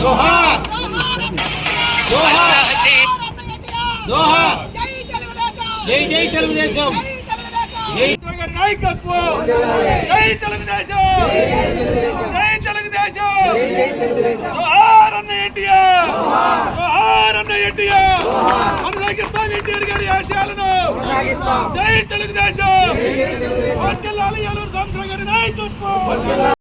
జోహార్! జోహార్! జోహార్! జై తెలుగుదేశం జై తెలుగుదేశం! జై నాయకత్వం జై తెలుగుదేశం! జై తెలుగుదేశం! జోహార్ అన్న ఎన్టీఆర్! జోహార్ అన్న ఎన్టీఆర్! కొనసాగిస్తాం ఎన్టీఆర్ గారి ఆశయాలను జై తెలుగుదేశం! వర్ధిల్లాలి ఏలూరు సంవత్సరం గారి నాయకత్వం!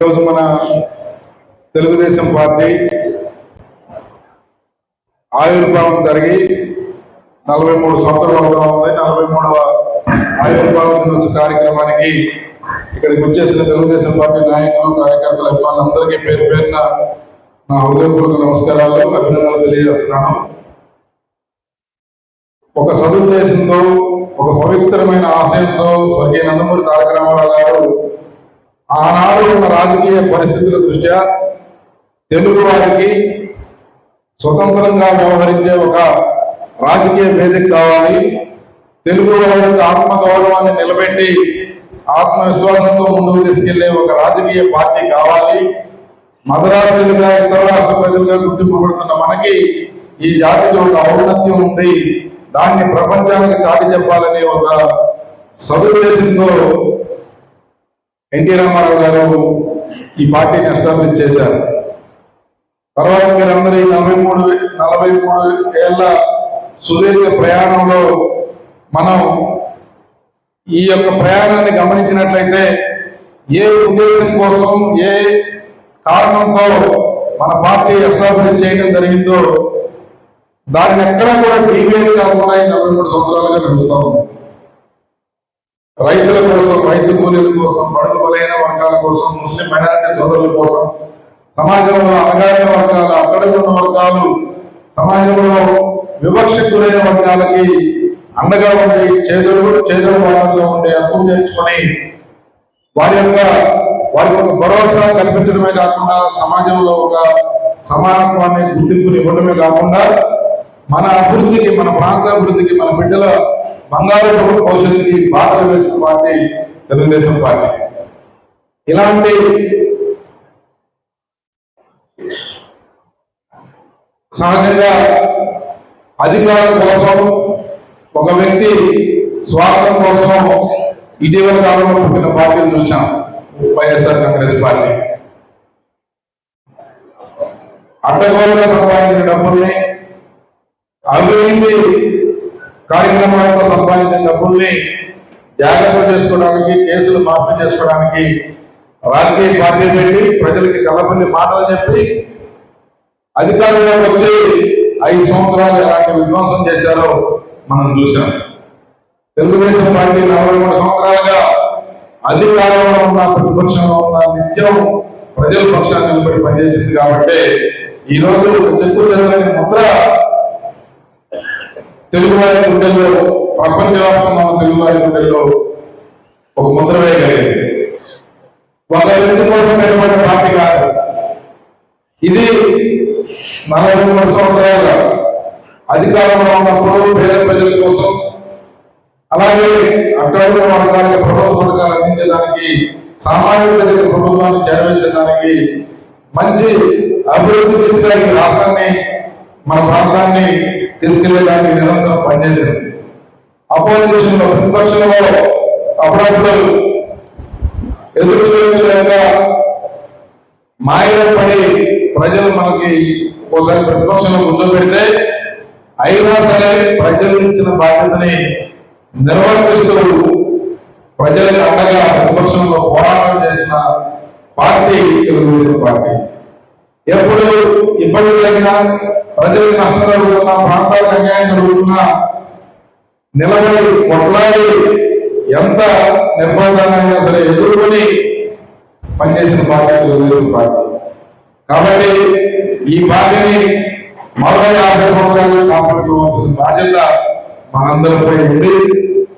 ఈరోజు మన తెలుగుదేశం పార్టీ ఆవిర్భావం జరిగి నలభై మూడు సంవత్సరాలు అవుతా ఉంది. నలభై మూడవ ఆవిర్భావం దినోత్సవ కార్యక్రమానికి ఇక్కడికి వచ్చేసిన తెలుగుదేశం పార్టీ నాయకులు కార్యకర్తల అభిమానులందరికీ పేరు పేరున నా హృదయపూర్వక నమస్కారాలు అభినందనలు తెలియజేస్తున్నాను. ఒక సదుద్దేశంతో ఒక పవిత్రమైన ఆశయంతో స్వర్గీయ నందమూరి తారక రామారావు గారు ఆనాడు ఉన్న రాజకీయ పరిస్థితుల దృష్ట్యా తెలుగు వారికి స్వతంత్రంగా వ్యవహరించే ఒక రాజకీయ వేదిక కావాలి. తెలుగు వారి యొక్క ఆత్మగౌరవాన్ని నిలబెట్టి ఆత్మవిశ్వాసంతో ముందుకు తీసుకెళ్ళే ఒక రాజకీయ పార్టీ కావాలి. మద్రాసులుగా ఇతర రాష్ట్ర ప్రజలుగా గుర్తింపబడుతున్న మనకి ఈ జాతికి ఒక ఔన్నత్యం ఉంది. దాన్ని ప్రపంచానికి చాటి చెప్పాలనే ఒక సదుద్దేశంతో ఎన్టీ రామారావు గారు ఈ పార్టీని ఎస్టాబ్లిష్ చేశారు. తర్వాత మీరందరూ ఈ నలభై మూడు నలభై మూడు ఏళ్ళ సుదీర్ఘ ప్రయాణంలో మనం ఈ యొక్క ప్రయాణాన్ని గమనించినట్లయితే ఏ ఉద్దేశం కోసం ఏ కారణంతో మన పార్టీ ఎస్టాబ్లిష్ చేయడం జరిగిందో దానిని ఎక్కడా కూడా డీవియేట్ కాకుండా నలభై మూడు సంవత్సరాలుగా నడుస్తూ ఉంది. రైతుల కోసం రైతు కూలీల కోసం బడుగు బలైన వర్గాల కోసం ముస్లిం మైనారిటీ సోదరుల కోసం సమాజంలో అణగారిన వర్గాలు అక్కడ ఉన్న వర్గాలు సమాజంలో వివక్షకు గురైన వర్గాలకి అండగా ఉండి చేదులు చేదుల వాళ్ళగా ఉండి హక్కులు తెచ్చుకొని వారి యొక్క వారికి ఒక భరోసా కల్పించడమే కాకుండా సమాజంలో ఒక సమానత్వాన్ని గుర్తింపుని ఇవ్వడమే కాకుండా మన అభివృద్ధికి మన ప్రాంత అభివృద్ధికి మన బిడ్డల బంగారు భవిష్యత్తుకి బాధలు వేసిన పార్టీ తెలుగుదేశం పార్టీ. ఇలాంటి సహజంగా అధికారం కోసం ఒక వ్యక్తి స్వార్థం కోసం ఇటీవల కాలంలో పుట్టిన పార్టీని చూసాం వైఎస్ఆర్ కాంగ్రెస్ పార్టీ. అడ్డగోలుగా సంపాదించిన డబ్బుల్ని అభివృద్ధి కార్యక్రమాలతో సంపాదించిన డబ్బుల్ని జాగ్రత్త చేసుకోవడానికి కేసులు మాఫీ చేసుకోవడానికి రాజకీయ పార్టీ పెట్టి ప్రజలకి కలపల్లి మాటలు చెప్పి అధికారంలోకి వచ్చి ఐదు సంవత్సరాలు ఎలాంటి విధ్వంసం చేశారో మనం చూసాం తెలుగుదేశం పార్టీ నలభై మూడు సంవత్సరాలుగా అధికారంలో ఉన్న ప్రతిపక్షంలో ఉన్న నిత్యం ప్రజల పక్షాన్ని నిలబడి పనిచేసింది కాబట్టి ఈ రోజు చెక్కు చెందని ముద్ర తెలుగు వారి గుండెల్లో ప్రపంచవ్యాప్తంగా ఉన్న తెలుగు వారి గుండెల్లో ఒక ముద్ర వేయగలిగింది ఒక వ్యక్తి కోసం పార్టీ కాదు. ఇది నలభై మూడు సంవత్సరాలుగా అధికారంలో ఉన్నప్పుడు పేద ప్రజల కోసం. అలాగే అగ్రవర్ణ వర్గాలకు ప్రభుత్వ పథకాలు అందించడానికి సామాన్య ప్రజలకు ప్రభుత్వాన్ని చేరవేసేదానికి మంచి అభివృద్ధి తీసుకురానికి రాష్ట్రాన్ని మన ప్రాంతాన్ని తీసుకెళ్ళేదానికి నిరంతరం పనిచేసింది. అపోజిషన్లో ప్రతిపక్షంలో అప్పుడప్పుడు ఎదురు లేక మాయలో పడి ప్రజలు మనకి ఒకసారి ప్రతిపక్షంలో కూర్చోబెడితే అయినా సరే ప్రజలు ఇచ్చిన బాధ్యతని నిర్వర్తిస్తూ ప్రజలకు అండగా విపక్షంలో పోరాటం చేసిన పార్టీ తెలుగుదేశం పార్టీ. ఎప్పుడు ఇబ్బంది జరిగినా ప్రజలకు నష్టం జరుగుతున్నా ప్రాంతాలకు అన్యాయం జరుగుతున్నా నిలబడి కొట్లాడి ఎంత నిర్బంధాలైనా సరే ఎదుర్కొని పనిచేసిన పార్టీ తెలుగుదేశం పార్టీ. కాబట్టి ఈ పార్టీని మరో యాభై సంవత్సరాలు కాపాడుకోవాల్సిన బాధ్యత మనందరిపై ఉంది.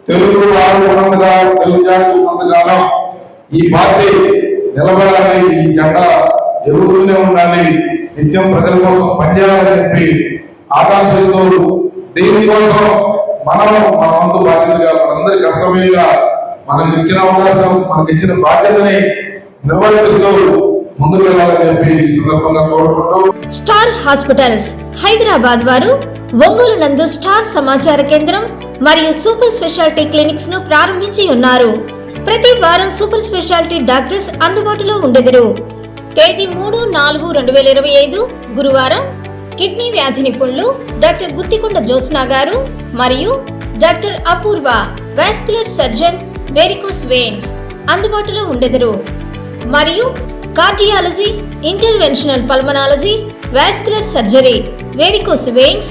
తెలుగు వారు ఉన్నంతగా తెలుగు జాతి ఉన్నంతకాలం ఈ పార్టీ నిలబడాలి ఈ జెండా ఎదుగుతూనే ఉండాలి నిత్యం ప్రజల కోసం పనిచేయాలని చెప్పి ఆకాంక్షిస్తూ దీనికోసం మనం మన వంతు బాధ్యతగా మనందరి కర్తవ్యంగా మనకు ఇచ్చిన అవకాశం మనకి ఇచ్చిన బాధ్యతని నిర్వహిస్తూ ముందుకు వెళ్ళాలని చెప్పి ఈ సందర్భంగా కోరుకుంటూ స్టార్ హాస్పిటల్స్ హైదరాబాద్ వారు ఒంగోలు నందు స్టార్ సమాచార కేంద్రం మరియు సూపర్ స్పెషాలిటీ క్లినిక్స్ను ప్రారంభించి ఉన్నారు. ప్రతి వారం సూపర్ స్పెషాలిటీ డాక్టర్స్ అందుబాటులో ఉండెదరు. తేదీ మూడు నాలుగు రెండు వేల ఇరవై ఐదు గురువారం. కిడ్నీ వ్యాధి నిపుణులు డాక్టర్ గుత్తికొండ జోస్నా గారు మరియు doctor Apoorva vascular surgeon varicose veins అందుబాటులో ఉండెదరు. మరియు cardiology interventional pulmonology vascular surgery varicose veins